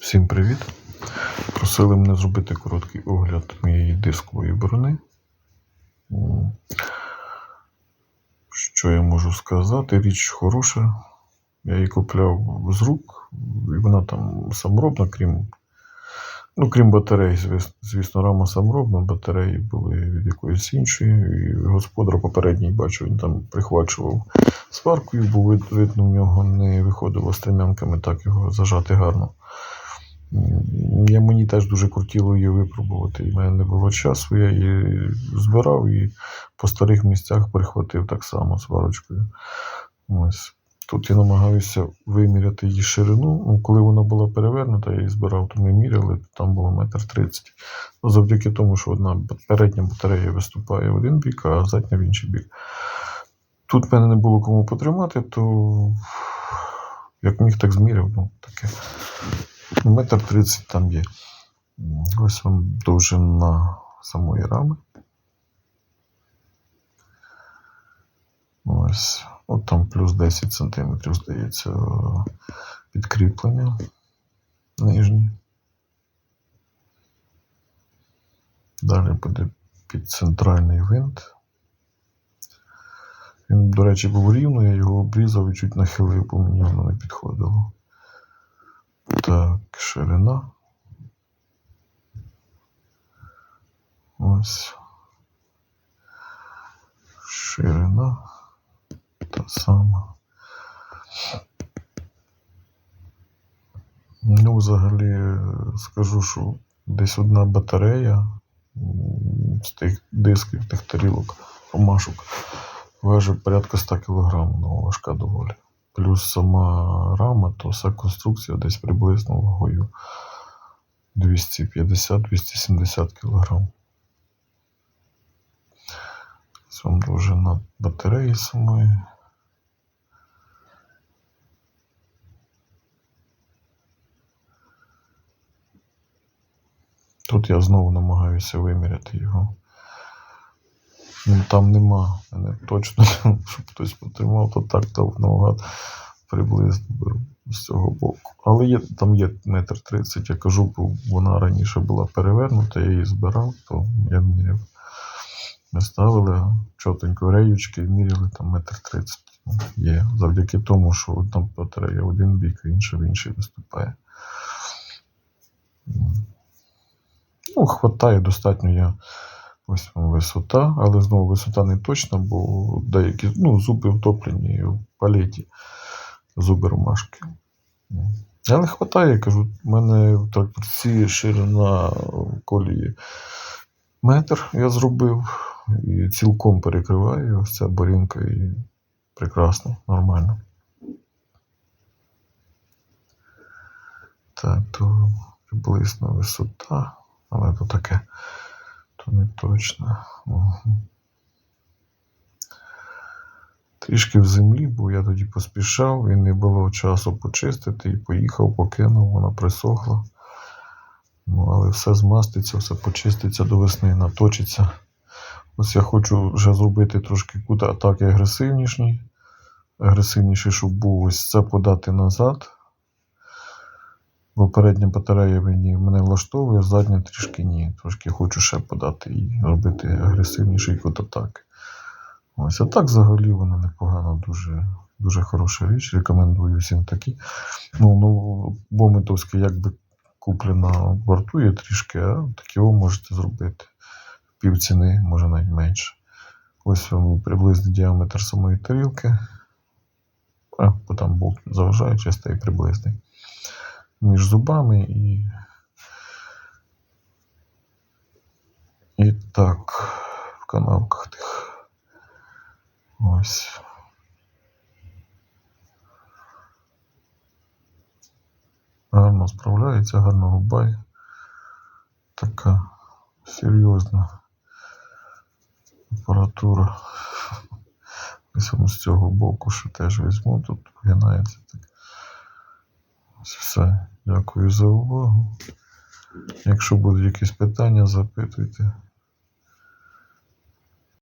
Всім привіт! Просили мене зробити короткий огляд моєї дискової брони. Що я можу сказати? Річ хороша. Я її купляв з рук, і вона там саморобна, крім, ну, крім батарей, звісно, рама саморобна, батареї були від якоїсь іншої. І господар попередній бачив, він там прихвачував сваркою, бо вид- видно, в нього не виходило стрімянками так його зажати гарно. Я мені теж дуже кортіло її випробувати. І в мене не було часу. Я її збирав і по старих місцях перехватив так само сварочкою. Ось. Тут я намагаюся виміряти її ширину. Ну, коли вона була перевернута, я її збирав, то ми міряли, там було метр тридцять. Ну, завдяки тому, що одна передня батарея виступає в один бік, а задня в інший бік. Тут в мене не було кому потримати, то як міг, так зміряв. Ну, таке. Метр тридцять там є. Ось вам довжина самої рами. Ось. От там плюс 10 см, здається, підкріплення нижні. Далі буде під центральний винт. Він, до речі, був рівно, я його обрізав і чуть нахилив, бо мені воно не підходило. Так, ширина. Ось. Ширина. Та сама. Ну, взагалі, скажу, що десь одна батарея з тих дисків, тих тарілок, ромашок, важить порядка 100 кг, ну, важка доволі. Плюс сама рама, то вся конструкція десь приблизно вагою 250-270 кг. Ось вам довжина батареї самої. Тут я знову намагаюся виміряти його. Ну, там нема мене точно, щоб хтось потримав, то так то наугад приблизно з цього боку. Але є, там є метр тридцять, я кажу, бо вона раніше була перевернута, я її збирав, то я міряв. Ми ставили чотенько реючки і міряли там метр тридцять. Є. Завдяки тому, що одна батарея один бік, а в інший виступає. Ну, хватає достатньо я. Ось висота, але знову висота не точна, бо деякі ну, зуби втоплені в палеті, зуби ромашки. Але хватає, я кажу, в мене в тракторці ширина колії метр я зробив і цілком перекриваю ось ця борінка і прекрасно, нормально. Так, то приблизно висота, але то таке, то не точно. Трішки в землі, бо я тоді поспішав і не було часу почистити, і поїхав, покинув, вона присохла. Ну, але все змаститься, все почиститься до весни, наточиться. Ось я хочу вже зробити трошки кут атаки агресивніший. Агресивніший, щоб був ось це подати назад. Бо передня батарея мені мене влаштовує, задня трішки ні. Трошки хочу ще подати і робити агресивніший кут атаки. Ось, а так взагалі вона непогана, дуже, дуже хороша річ. Рекомендую всім такі. Ну, ну, Бометовська якби куплена вартує трішки, а такі ви можете зробити. Пів ціни, може навіть менше. Ось вам приблизний діаметр самої тарілки. А, бо там болт заважає, чисто і приблизний. Між зубами і. І так, в канавках тих. Ось. Гарно справляється, гарно рубає. Така серйозна апаратура. Ось з цього боку ще теж візьму, тут вгинається так. Ось все. Дякую за увагу. Якщо будуть якісь питання, запитуйте.